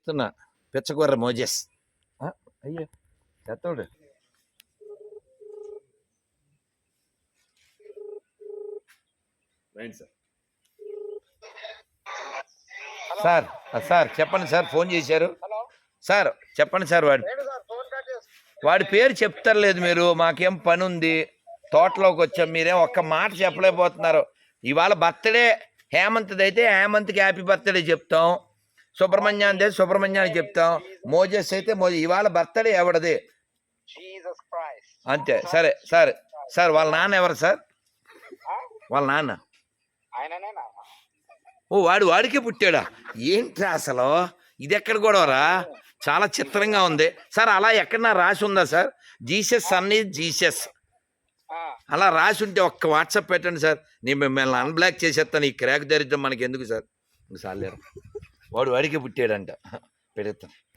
చెప్తున్నా. పిచ్చగొర్ర మోజెస్. అయ్యో చెత్తోడు. సార్. సార్ చెప్పండి సార్ ఫోన్ చేశారు. సార్ చెప్పండి సార్ వాడు. ఏంటి సార్ ఫోన్ కట్ చేసి. వాడి పేరు చెప్తారులేదు మీరు మాకేం పని ఉంది తోటలోకి వచ్చాం మీరేం ఒక్క మాట చెప్పలేకపోతున్నారు. ఇవాళ బర్త్డే హేమంత్ది అయితే హేమంత్కి హ్యాపీ బర్త్డే చెప్తాం. సుబ్రహ్మణ్యాన్ని సుబ్రహ్మణ్యానికి చెప్తాం. మోజెస్ అయితే మోజ ఇవాళ బర్త్డే ఎవడది? అంతే. సరే సరే. సార్ వాళ్ళ నాన్న ఎవరు సార్? వాళ్ళ నాన్న? ఓ వాడు వాడికే పుట్టాడా? ఏంటి అసలు? ఇది ఎక్కడ గొడవరా? చాలా చిత్రంగా ఉంది. సార్ అలా ఎక్కడన్నా రాసి ఉందా sir? Jesus son is Jesus. అలా రాసి ఉంటే ఒక్క వాట్సాప్ పెట్టండి సార్. నేను మిమ్మల్ని అన్బ్లాక్ చేసేస్తాను ఈ క్రాక్ దరిద్రం మనకి ఎందుకు సార్? సార్ లేరు వాడు వాడికే పుట్టాడంట. పెడతాను